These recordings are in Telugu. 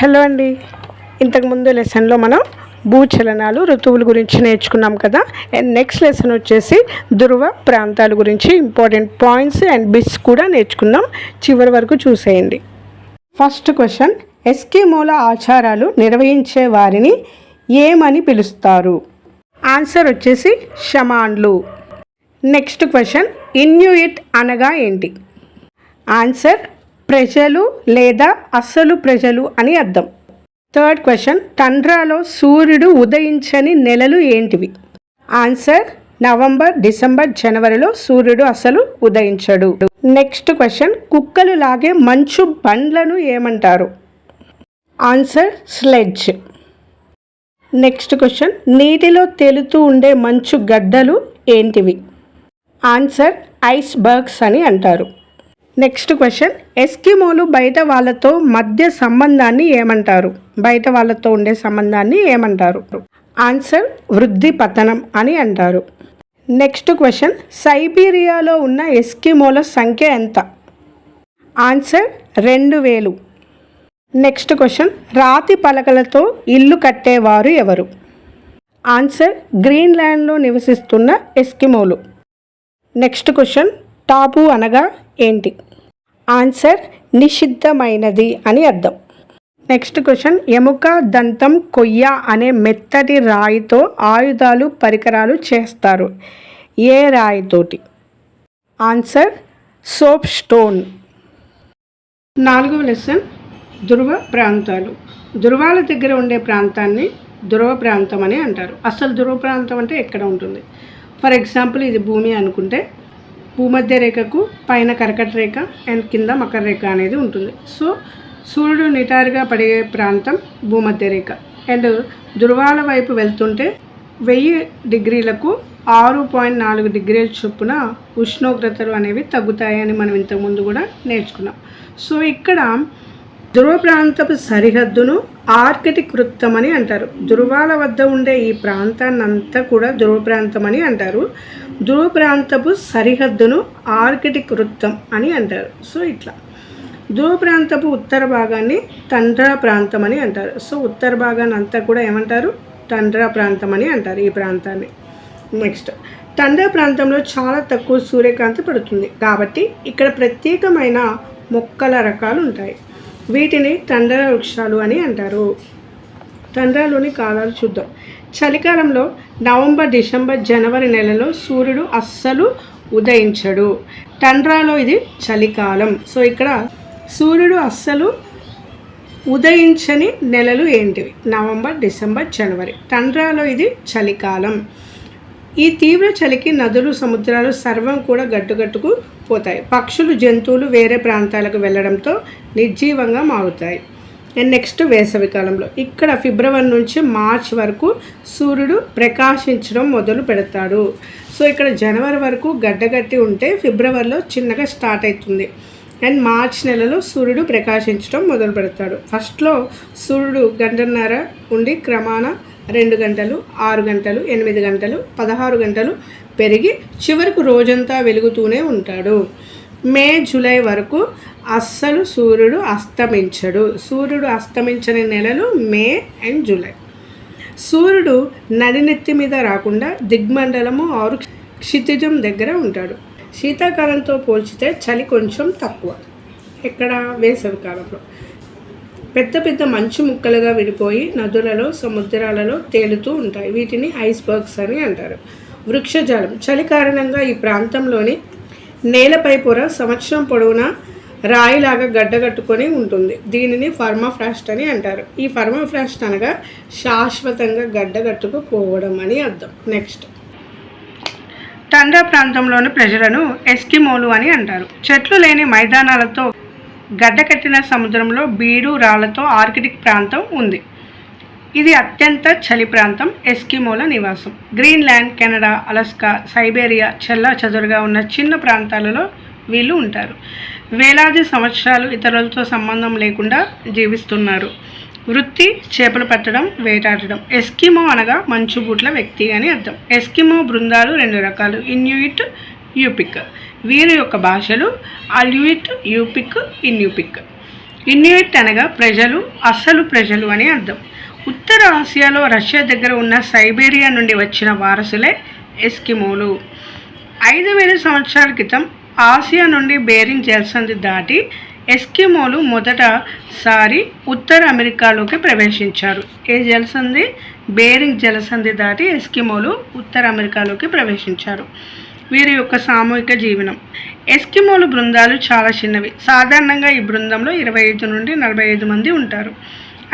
హలో అండి. ఇంతకుముందు లెసన్లో మనం భూచలనాలు ఋతువుల గురించి నేర్చుకున్నాం కదా. అండ్ నెక్స్ట్ లెసన్ వచ్చేసి ధృవ ప్రాంతాల గురించి ఇంపార్టెంట్ పాయింట్స్ అండ్ బిట్స్ కూడా నేర్చుకుందాం. చివరి వరకు చూసేయండి. ఫస్ట్ క్వశ్చన్ ఎస్కిమోల ఆచారాలు నిర్వహించే వారిని ఏమని పిలుస్తారు? ఆన్సర్ వచ్చేసి షమాన్లు. నెక్స్ట్ క్వశ్చన్ ఇన్యూయిట్ అనగా ఏంటి? ఆన్సర్ ప్రజలు లేదా అసలు ప్రజలు అని అర్థం. థర్డ్ క్వశ్చన్ టండ్రాలో సూర్యుడు ఉదయించని నెలలు ఏంటివి? ఆన్సర్ నవంబర్ డిసెంబర్ జనవరిలో సూర్యుడు అసలు ఉదయించడు. నెక్స్ట్ క్వశ్చన్ కుక్కలు లాగే మంచు బండ్లను ఏమంటారు? Answer sledge. నెక్స్ట్ క్వశ్చన్ నీటిలో తేలుతూ ఉండే మంచు గడ్డలు ఏంటివి? ఆన్సర్ ఐస్ బర్గ్స్ అని అంటారు. Next question. ఎస్కిమోలు బయట వాళ్ళతో మధ్య సంబంధాన్ని ఏమంటారు? బయట వాళ్ళతో ఉండే సంబంధాన్ని ఏమంటారు? ఆన్సర్ వృద్ధి పతనం అని అంటారు. Next question. సైబీరియాలో ఉన్న ఎస్కిమోల సంఖ్య ఎంత? ఆన్సర్ రెండు వేలు. Next question. రాతి పలకలతో ఇల్లు కట్టేవారు ఎవరు? ఆన్సర్ గ్రీన్లాండ్లో నివసిస్తున్న ఎస్కిమోలు. Next question. టాపు అనగా ఏంటి? ఆన్సర్ నిషిద్ధమైనది అని అర్థం. నెక్స్ట్ క్వశ్చన్ ఎముక దంతం కొయ్య అనే మెత్తటి రాయితో ఆయుధాలు పరికరాలు చేస్తారు. ఏ రాయితోటి? Answer soap stone. నాలుగవ లెసన్ ధ్రువ ప్రాంతాలు. ధ్రువాల దగ్గర ఉండే ప్రాంతాన్ని ధ్రువ ప్రాంతం అని అంటారు. అసలు ధ్రువ ప్రాంతం అంటే ఎక్కడ ఉంటుంది? ఫర్ ఎగ్జాంపుల్ ఇది భూమి అనుకుంటే భూమధ్య రేఖకు పైన కర్కట రేఖ అండ్ కింద మకర రేఖ అనేది ఉంటుంది. సో సూర్యుడు నిటారుగా పడే ప్రాంతం భూమధ్య రేఖ. అండ్ ధృవాల వైపు వెళ్తుంటే వెయ్యి డిగ్రీలకు ఆరు పాయింట్ నాలుగు డిగ్రీల చొప్పున ఉష్ణోగ్రతలు అనేవి తగ్గుతాయని మనం ఇంతకుముందు కూడా నేర్చుకున్నాం. సో ఇక్కడ ధ్రువ ప్రాంతపు సరిహద్దును ఆర్కిటిక్ వృత్తం అని అంటారు. ధ్రువాల వద్ద ఉండే ఈ ప్రాంతాన్ని అంతా కూడా ధ్రువ ప్రాంతం అని అంటారు. ధ్రువ ప్రాంతపు సరిహద్దును ఆర్కిటిక్ వృత్తం అని అంటారు. సో ఇట్లా. ధ్రువ ప్రాంతపు ఉత్తర భాగాన్ని తండ్రా ప్రాంతం అని అంటారు. సో ఉత్తర భాగాన్ని అంతా కూడా ఏమంటారు? తండ్రా ప్రాంతం అని అంటారు ఈ ప్రాంతాన్ని. నెక్స్ట్. తండ్రా ప్రాంతంలో చాలా తక్కువ సూర్యకాంతి పడుతుంది. కాబట్టి ఇక్కడ ప్రత్యేకమైన మొక్కల రకాలు ఉంటాయి. వీటిని తండ్ర వృక్షాలు అని అంటారు. తండ్రలోని కాలాలు చూద్దాం. చలికాలంలో నవంబర్ డిసెంబర్ జనవరి నెలలో సూర్యుడు అస్సలు ఉదయించడు. టండ్రాలో ఇది చలికాలం. సో ఇక్కడ సూర్యుడు అస్సలు ఉదయించని నెలలు ఏంటివి? నవంబర్ డిసెంబర్ జనవరి. టండ్రాలో ఇది చలికాలం. ఈ తీవ్ర చలికి నదులు సముద్రాలు సర్వం కూడా గట్టుగట్టుకు పోతాయి. పక్షులు జంతువులు వేరే ప్రాంతాలకు వెళ్ళడంతో నిర్జీవంగా మారుతాయి. అండ్ నెక్స్ట్ వేసవికాలంలో ఇక్కడ ఫిబ్రవరి నుంచి మార్చ్ వరకు సూర్యుడు ప్రకాశించడం మొదలు పెడతాడు. సో ఇక్కడ జనవరి వరకు గడ్డగట్టి ఉంటే ఫిబ్రవరిలో చిన్నగా స్టార్ట్ అవుతుంది. అండ్ మార్చ్ నెలలో సూర్యుడు ప్రకాశించడం మొదలు పెడతాడు. ఫస్ట్లో సూర్యుడు గంటన్నర ఉండి క్రమాన రెండు గంటలు ఆరు గంటలు ఎనిమిది గంటలు పదహారు గంటలు పెరిగి చివరకు రోజంతా వెలుగుతూనే ఉంటాడు. మే జూలై వరకు అస్సలు సూర్యుడు అస్తమించడు. సూర్యుడు అస్తమించని నెలలు మే అండ్ జూలై. సూర్యుడు నడినెత్తి మీద రాకుండా దిగ్మండలము ఆరు క్షితిజం దగ్గర ఉంటాడు. శీతాకాలంతో పోల్చితే చలి కొంచెం తక్కువ. ఎక్కడ వేసవికాలంలో పెద్ద పెద్ద మంచు ముక్కలుగా విడిపోయి నదులలో సముద్రాలలో తేలుతూ ఉంటాయి. వీటిని ఐస్బర్గ్స్ అని అంటారు. వృక్షజాలం. చలి కారణంగా ఈ ప్రాంతంలోని నేలపై పొర సంవత్సరం పొడవునా రాయిలాగా గడ్డగట్టుకొని ఉంటుంది. దీనిని ఫర్మాఫ్రాస్ట్ అని అంటారు. ఈ ఫర్మాఫ్రాస్ట్ అనగా శాశ్వతంగా గడ్డగట్టుకుపోవడం అని అర్థం. నెక్స్ట్. టండ్రా ప్రాంతంలోని ప్రజలను ఎస్కిమోలు అని అంటారు. చెట్లు లేని మైదానాలతో గడ్డకట్టిన సముద్రంలో బీడు రాళ్ళతో ఆర్కిటిక్ ప్రాంతం ఉంది. ఇది అత్యంత చలి ప్రాంతం ఎస్కిమోల నివాసం. గ్రీన్లాండ్ కెనడా అలస్కా సైబేరియా చెల్లా చెదురుగా ఉన్న చిన్న ప్రాంతాలలో వీళ్ళు ఉంటారు. వేలాది సంవత్సరాలు ఇతరులతో సంబంధం లేకుండా జీవిస్తున్నారు. వృత్తి చేపలు పట్టడం వేటాడడం. ఎస్కిమో అనగా మంచు బూట్ల వ్యక్తి అని అర్థం. ఎస్కిమో బృందాలు రెండు రకాలు. ఇన్యూయిట్ యూపిక్. వీరి యొక్క భాషలు అల్యూయిట్ యూపిక్ ఇన్యూపిక్. ఇన్యుయిట్ అనగా ప్రజలు అసలు ప్రజలు అని అర్థం. ఉత్తర ఆసియాలో రష్యా దగ్గర ఉన్న సైబేరియా నుండి వచ్చిన వారసులే ఎస్కిమోలు. ఐదు వేల సంవత్సరాల క్రితం ఆసియా నుండి బేరింగ్ జలసంధి దాటి ఎస్కిమోలు మొదటసారి ఉత్తర అమెరికాలోకి ప్రవేశించారు. ఏ జలసంధి బేరింగ్ జలసంధి దాటి ఎస్కిమోలు ఉత్తర అమెరికాలోకి ప్రవేశించారు. వీరి యొక్క సామూహిక జీవనం. ఎస్కిమోలు బృందాలు చాలా చిన్నవి. సాధారణంగా ఈ బృందంలో ఇరవై ఐదు నుండి నలభై ఐదు మంది ఉంటారు.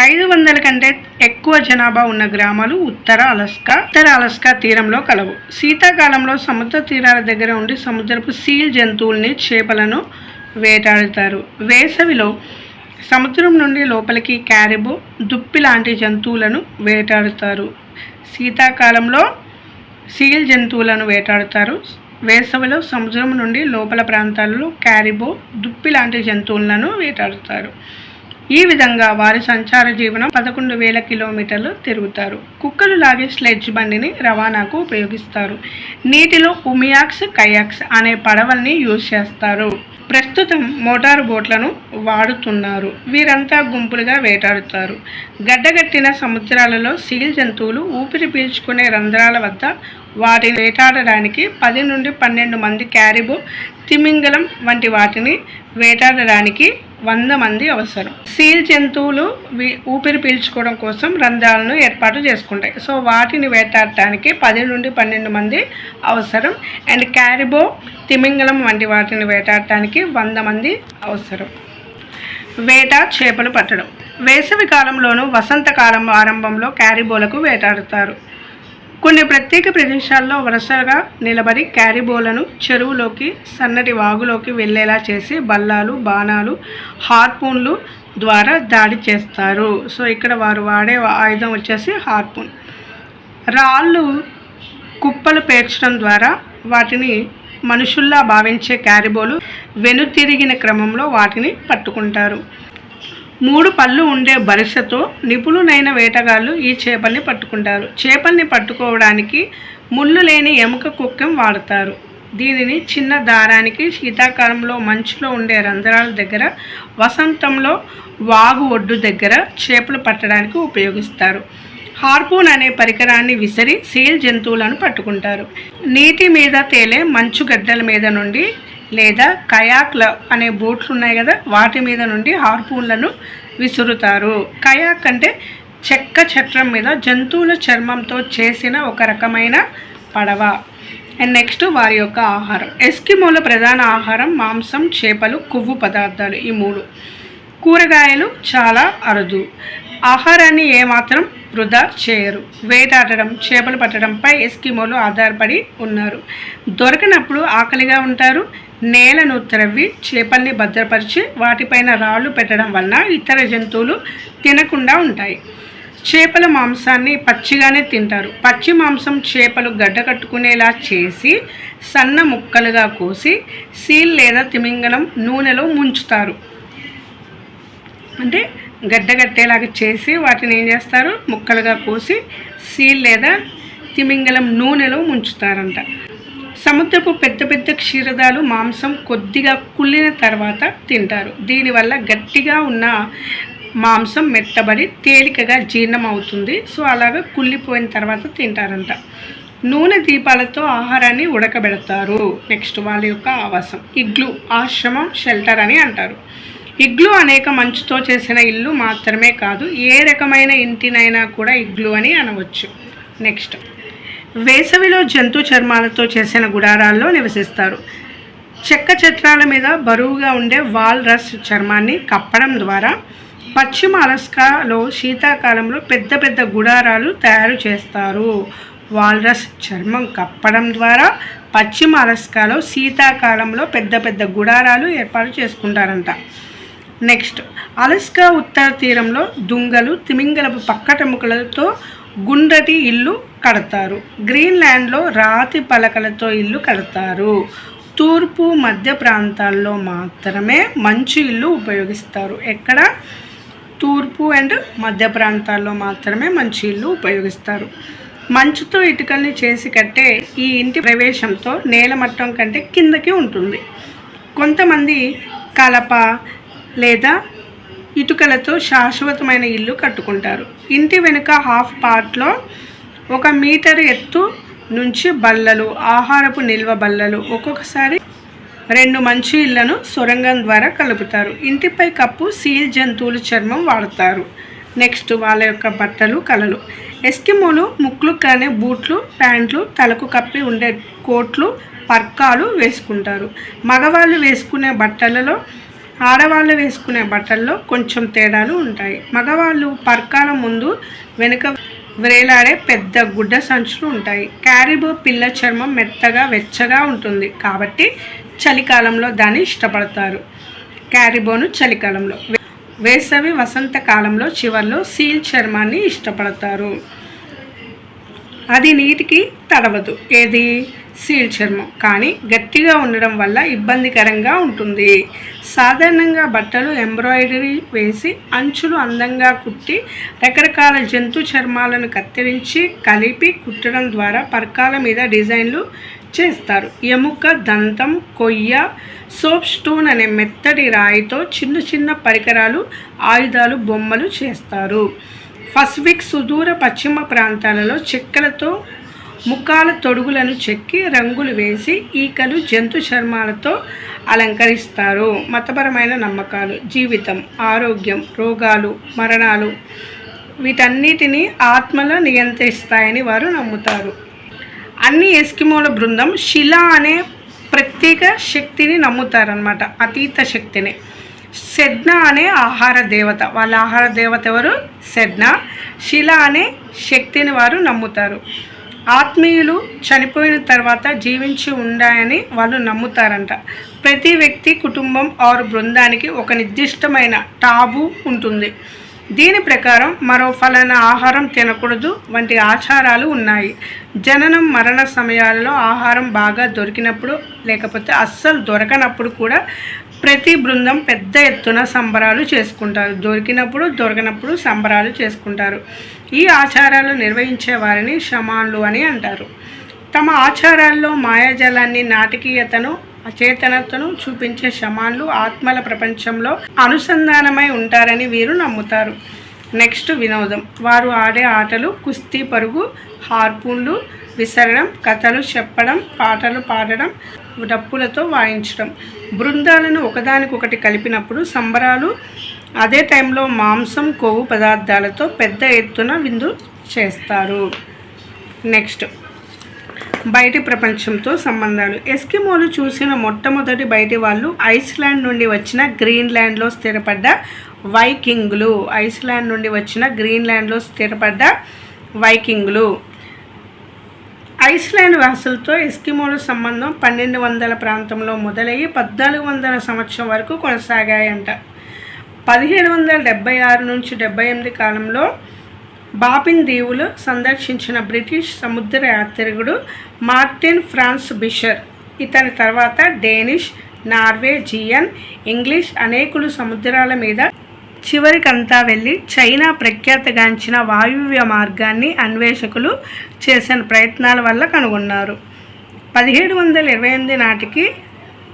ఐదు వందల కంటే ఎక్కువ జనాభా ఉన్న గ్రామాలు ఉత్తర అలస్కా ఉత్తర అలస్కా తీరంలో కలవు. శీతాకాలంలో సముద్ర తీరాల దగ్గర ఉండి సముద్రపు సీల్ జంతువుల్ని చేపలను వేటాడుతారు. వేసవిలో సముద్రం నుండి లోపలికి క్యారెబు దుప్పి లాంటి జంతువులను వేటాడుతారు. శీతాకాలంలో సీల్ జంతువులను వేటాడుతారు. వేసవిలో సముద్రం నుండి లోపల ప్రాంతాల్లో క్యారిబో దుప్పి లాంటి జంతువులను వేటాడుతారు. ఈ విధంగా వారి సంచార జీవనం పదకొండు వేల కిలోమీటర్లు తిరుగుతారు. కుక్కలు లాగే స్లెడ్జ్ బండిని రవాణాకు ఉపయోగిస్తారు. నీటిలో ఉమియాక్స్ కయాక్స్ అనే పడవల్ని యూజ్ చేస్తారు. ప్రస్తుతం మోటారు బోట్లను వాడుతున్నారు. వీరంతా గుంపులుగా వేటాడుతారు. గడ్డగట్టిన సముద్రాలలో సీల్ జంతువులు ఊపిరి పీల్చుకునే రంధ్రాల వద్ద వాటిని వేటాడడానికి పది నుండి పన్నెండు మంది క్యారిబో తిమింగలం వంటి వాటిని వేటాడడానికి వంద మంది అవసరం. సీల్ జంతువులు వి- ఊపిరి పీల్చుకోవడం కోసం రంధ్రాలను ఏర్పాటు చేసుకుంటాయి. సో వాటిని వేటాడటానికి పది నుండి పన్నెండు మంది అవసరం. అండ్ క్యారిబో తిమింగలం వంటి వాటిని వేటాడటానికి వంద మంది అవసరం. వేట చేపలు పట్టడం. వేసవి కాలంలోనూ వసంతకాలం ఆరంభంలో క్యారిబోలకు వేటాడుతారు. కొన్ని ప్రత్యేక ప్రదేశాల్లో వరుసగా నిలబడి క్యారీబోలను చెరువులోకి సన్నటి వాగులోకి వెళ్ళేలా చేసి బల్లాలు బాణాలు హార్పూన్లు ద్వారా దాడి చేస్తారు. సో ఇక్కడ వారు వాడే ఆయుధం వచ్చేసి హార్పూన్. రాళ్ళు కుప్పలు పేర్చడం ద్వారా వాటిని మనుషుల్లా భావించే క్యారిబోలు వెనుతిరిగిన క్రమంలో వాటిని పట్టుకుంటారు. మూడు పళ్ళు ఉండే బరిసతో నిపుణులైన వేటగాళ్ళు ఈ చేపల్ని పట్టుకుంటారు. చేపల్ని పట్టుకోవడానికి ముళ్ళు లేని ఎముక కుక్కం వాడతారు. దీనిని చిన్న దారానికి శీతాకాలంలో మంచులో ఉండే రంధ్రాల దగ్గర వసంతంలో వాగు ఒడ్డు దగ్గర చేపలు పట్టడానికి ఉపయోగిస్తారు. హార్పూన్ అనే పరికరాన్ని విసిరి సీల్ జంతువులను పట్టుకుంటారు. నీటి మీద తేలే మంచు గడ్డల మీద నుండి లేదా కయాక్ల అనే బోట్లు ఉన్నాయి కదా వాటి మీద నుండి హార్పూన్లను విసురుతారు. కయాక్ అంటే చెక్క చట్రం మీద జంతువుల చర్మంతో చేసిన ఒక రకమైన పడవ. అండ్ నెక్స్ట్ వారి యొక్క ఆహారం. ఎస్కిమోల ప్రధాన ఆహారం మాంసం చేపలు కొవ్వు పదార్థాలు ఈ మూడు. కూరగాయలు చాలా అరుదు. ఆహారాన్ని ఏమాత్రం వృధా చేయరు. వేటాడడం చేపలు పట్టడంపై ఎస్కిమోలు ఆధారపడి ఉన్నారు. దొరకనప్పుడు ఆకలిగా ఉంటారు. నేలను త్రవ్వి చేపల్ని భద్రపరిచి వాటిపైన రాళ్ళు పెట్టడం వలన ఇతర జంతువులు తినకుండా ఉంటాయి. చేపల మాంసాన్ని పచ్చిగానే తింటారు. పచ్చి మాంసం చేపలు గడ్డ కట్టుకునేలా చేసి సన్న ముక్కలుగా కోసి సీల్ లేదా తిమింగలం నూనెలో ముంచుతారు. అంటే గడ్డగట్టేలాగా చేసి వాటిని ఏం చేస్తారు? ముక్కలుగా కోసి సీల్ లేదా తిమింగలం నూనెలో ముంచుతారంట. సముద్రపు పెద్ద పెద్ద క్షీరదాలు మాంసం కొద్దిగా కుళ్ళిన తర్వాత తింటారు. దీనివల్ల గట్టిగా ఉన్న మాంసం మెత్తబడి తేలికగా జీర్ణం అవుతుంది సో అలాగా కుళ్ళిపోయిన తర్వాత తింటారంట. నూనె దీపాలతో ఆహారాన్ని ఉడకబెడతారు. నెక్స్ట్ వాళ్ళ యొక్క ఆవాసం. ఇగ్లు ఆశ్రమం షెల్టర్ అని అంటారు. ఇగ్లు అనేక మంచుతో చేసిన ఇల్లు మాత్రమే కాదు ఏ రకమైన ఇంటినైనా కూడా ఇగ్లు అని అనవచ్చు. నెక్స్ట్ వేసవిలో జంతు చర్మాలతో చేసిన గుడారాల్లో నివసిస్తారు. చెక్క చిత్రాల మీద బరువుగా ఉండే వాల్ రస్ చర్మాన్ని కప్పడం ద్వారా పశ్చిమ అలస్కాలో శీతాకాలంలో పెద్ద పెద్ద గుడారాలు తయారు చేస్తారు. వాల్రస్ చర్మం కప్పడం ద్వారా పశ్చిమ అలస్కాలో శీతాకాలంలో పెద్ద పెద్ద గుడారాలు ఏర్పాటు చేసుకుంటారంట. నెక్స్ట్ అలస్కా ఉత్తర తీరంలో దుంగలు తిమింగలపు పక్కటెముకలతో గుండ్రటి ఇల్లు కడతారు. గ్రీన్లాండ్లో రాతి పలకలతో ఇల్లు కడతారు. తూర్పు మధ్య ప్రాంతాల్లో మాత్రమే మంచి ఇల్లు ఉపయోగిస్తారు. ఎక్కడ? తూర్పు అండ్ మధ్య ప్రాంతాల్లో మాత్రమే మంచి ఇల్లు ఉపయోగిస్తారు. మంచుతో ఇటుకల్ని చేసి కట్టే ఈ ఇంటి ప్రవేశంతో నేల మట్టం కంటే కిందకి ఉంటుంది. కొంతమంది కలప లేదా ఇటుకలతో శాశ్వతమైన ఇల్లు కట్టుకుంటారు. ఇంటి వెనుక హాఫ్ పార్ట్లో ఒక మీటర్ ఎత్తు నుంచి బల్లలు ఆహారపు నిల్వ బల్లలు ఒక్కొక్కసారి రెండు మంచి ఇళ్ళను సొరంగం ద్వారా కలుపుతారు. ఇంటిపై కప్పు సీల్ జంతువుల చర్మం వాడతారు. నెక్స్ట్ వాళ్ళ యొక్క బట్టలు కలలు ఎస్కిమోలు ముక్కులు కానీ బూట్లు ప్యాంట్లు తలకు కప్పి ఉండే కోట్లు పర్కాలు వేసుకుంటారు. మగవాళ్ళు వేసుకునే బట్టలలో ఆడవాళ్ళు వేసుకునే బట్టల్లో కొంచెం తేడాలు ఉంటాయి. మగవాళ్ళు పర్కాల ముందు వెనుక వ్రేలాడే పెద్ద గుడ్డ సంచులు ఉంటాయి. క్యారిబో పిల్ల చర్మం మెత్తగా వెచ్చగా ఉంటుంది. కాబట్టి చలికాలంలో దాన్ని ఇష్టపడతారు. క్యారిబోను చలికాలంలో. వేసవి వసంతకాలంలో చివరిలో చివర్లో సీల్ చర్మాన్ని ఇష్టపడతారు. అది నీటికి తడవదు. ఏది? సీల్ చర్మం. కానీ గట్టిగా ఉండడం వల్ల ఇబ్బందికరంగా ఉంటుంది. సాధారణంగా బట్టలు ఎంబ్రాయిడరీ వేసి అంచులు అందంగా కుట్టి రకరకాల జంతు చర్మాలను కత్తిరించి కలిపి కుట్టడం ద్వారా పర్కాల మీద డిజైన్లు చేస్తారు. ఎముక దంతం కొయ్య సోప్ స్టోన్ అనే మెత్తటి రాయితో చిన్న చిన్న పరికరాలు ఆయుధాలు బొమ్మలు చేస్తారు. పసిఫిక్ సుదూర పశ్చిమ ప్రాంతాలలో చెక్కలతో ముఖాల తొడుగులను చెక్కి రంగులు వేసి ఈకలు జంతు చర్మాలతో అలంకరిస్తారు. మతపరమైన నమ్మకాలు జీవితం ఆరోగ్యం రోగాలు మరణాలు వీటన్నిటిని ఆత్మలో నియంత్రిస్తాయని వారు నమ్ముతారు. అన్ని ఎస్కిమోల బృందం శిల అనే ప్రత్యేక శక్తిని నమ్ముతారనమాట అతీత శక్తిని. సెడ్న అనే ఆహార దేవత. వాళ్ళ ఆహార దేవత ఎవరు? సెడ్న శిల అనే శక్తిని వారు నమ్ముతారు. ఆత్మీయులు చనిపోయిన తర్వాత జీవించి ఉండాయని వాళ్ళు నమ్ముతారంట. ప్రతి వ్యక్తి కుటుంబం ఆరు బృందానికి ఒక నిర్దిష్టమైన టాబు ఉంటుంది. దీని ప్రకారం మరో ఫలానా ఆహారం తినకూడదు వంటి ఆచారాలు ఉన్నాయి. జననం మరణ సమయాలలో ఆహారం బాగా దొరికినప్పుడు లేకపోతే అస్సలు దొరకనప్పుడు కూడా ప్రతి బృందం పెద్ద ఎత్తున సంబరాలు చేసుకుంటారు. దొరికినప్పుడు దొరకనప్పుడు సంబరాలు చేసుకుంటారు. ఈ ఆచారాలు నిర్వహించే వారిని షమాన్లు అని అంటారు. తమ ఆచారాల్లో మాయాజాలాన్ని నాటకీయతను అచేతనతను చూపించే షమాన్లు ఆత్మల ప్రపంచంలో అనుసంధానమై ఉంటారని వీరు నమ్ముతారు. నెక్స్ట్ వినోదం. వారు ఆడే ఆటలు కుస్తీ పరుగు హార్పూన్లు విసరడం కథలు చెప్పడం పాటలు పాడడం డప్పులతో వాయించడం. బృందాలను ఒకదానికొకటి కలిపినప్పుడు సంబరాలు అదే టైంలో మాంసం కొవ్వు పదార్థాలతో పెద్ద ఎత్తున విందు చేస్తారు. నెక్స్ట్. బయటి ప్రపంచంతో సంబంధాలు. ఎస్కిమోలు చూసిన మొట్టమొదటి బయటి వాళ్ళు ఐస్లాండ్ నుండి వచ్చిన గ్రీన్లాండ్లో స్థిరపడ్డ వైకింగ్లు. ఐస్లాండ్ నుండి వచ్చిన గ్రీన్లాండ్లో స్థిరపడ్డ వైకింగ్లు. ఐస్లాండ్ వాసులతో ఎస్కిమోల సంబంధం పన్నెండు వందల ప్రాంతంలో మొదలయ్యి పద్నాలుగు వందల సంవత్సరం వరకు కొనసాగాయంట. పదిహేడు వందల డెబ్బై ఆరు నుంచి డెబ్బై ఎనిమిది కాలంలో బాపిన్ దీవులు సందర్శించిన బ్రిటిష్ సముద్ర యాత్రికుడు మార్టిన్ ఫ్రాన్స్ బిషర్ ఇతని తర్వాత డేనిష్ నార్వేజియన్ ఇంగ్లీష్ అనేకులు సముద్రాల మీద చివరికంతా వెళ్ళి చైనా ప్రఖ్యాతగాంచిన వాయువ్య మార్గాన్ని అన్వేషకులు చేసిన ప్రయత్నాల వల్ల కనుగొన్నారు. పదిహేడు వందల ఇరవై ఎనిమిది నాటికి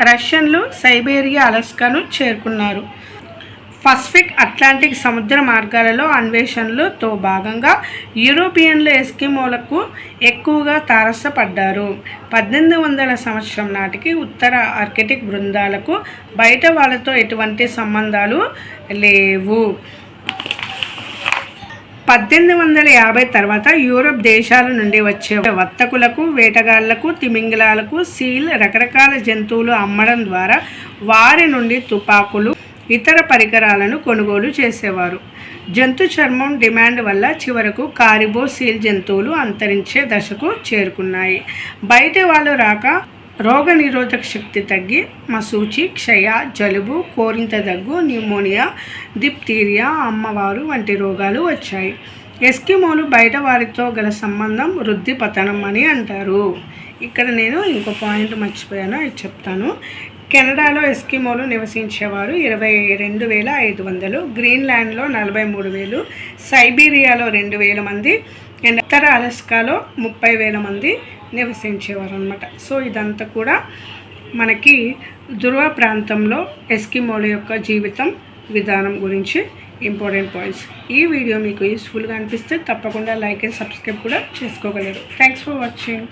రష్యన్లు సైబేరియా అలస్కాను చేరుకున్నారు. పసిఫిక్ అట్లాంటిక్ సముద్ర మార్గాలలో అన్వేషణలతో భాగంగా యూరోపియన్లు ఎస్కిమోలకు ఎక్కువగా తారసపడ్డారు. పద్దెనిమిది వందల సంవత్సరం నాటికి ఉత్తర ఆర్కిటిక్ బృందాలకు బయట వాళ్ళతో ఎటువంటి సంబంధాలు లేవు. పద్దెనిమిది వందల యాభై తర్వాత యూరప్ దేశాల నుండి వచ్చే వర్తకులకు వేటగాళ్ళకు తిమింగలాలకు సీల్ రకరకాల జంతువులు అమ్మడం ద్వారా వారి నుండి తుపాకులు ఇతర పరికరాలను కొనుగోలు చేసేవారు. జంతు చర్మం డిమాండ్ వల్ల చివరకు కారిబో సీల్ జంతువులు అంతరించే దశకు చేరుకున్నాయి. బయట వాళ్ళు రాక రోగ నిరోధక శక్తి తగ్గి మసూచి క్షయ జలుబు కోరింత దగ్గు న్యూమోనియా డిప్తీరియా అమ్మవారు వంటి రోగాలు వచ్చాయి. ఎస్కిమోలు బయట వారితో గల సంబంధం వృద్ధి పతనం అని అంటారు. ఇక్కడ నేను ఇంకో పాయింట్ మర్చిపోయాను అది చెప్తాను. కెనడాలో ఎస్కిమోలు నివసించేవారు ఇరవై రెండు వేల ఐదు వందలు గ్రీన్లాండ్లో నలభై మూడు వేలు సైబీరియాలో రెండు వేల మంది అండ్ ఉత్తర అలస్కాలో ముప్పై వేల మంది నివసించేవారు అనమాట సో ఇదంతా కూడా మనకి ధృవ ప్రాంతంలో ఎస్కిమోల యొక్క జీవితం విధానం గురించి ఇంపార్టెంట్ పాయింట్స్. ఈ వీడియో మీకు యూస్ఫుల్గా అనిపిస్తే తప్పకుండా లైక్ అండ్ సబ్స్క్రైబ్ కూడా చేసుకోగలరు. Thanks for watching.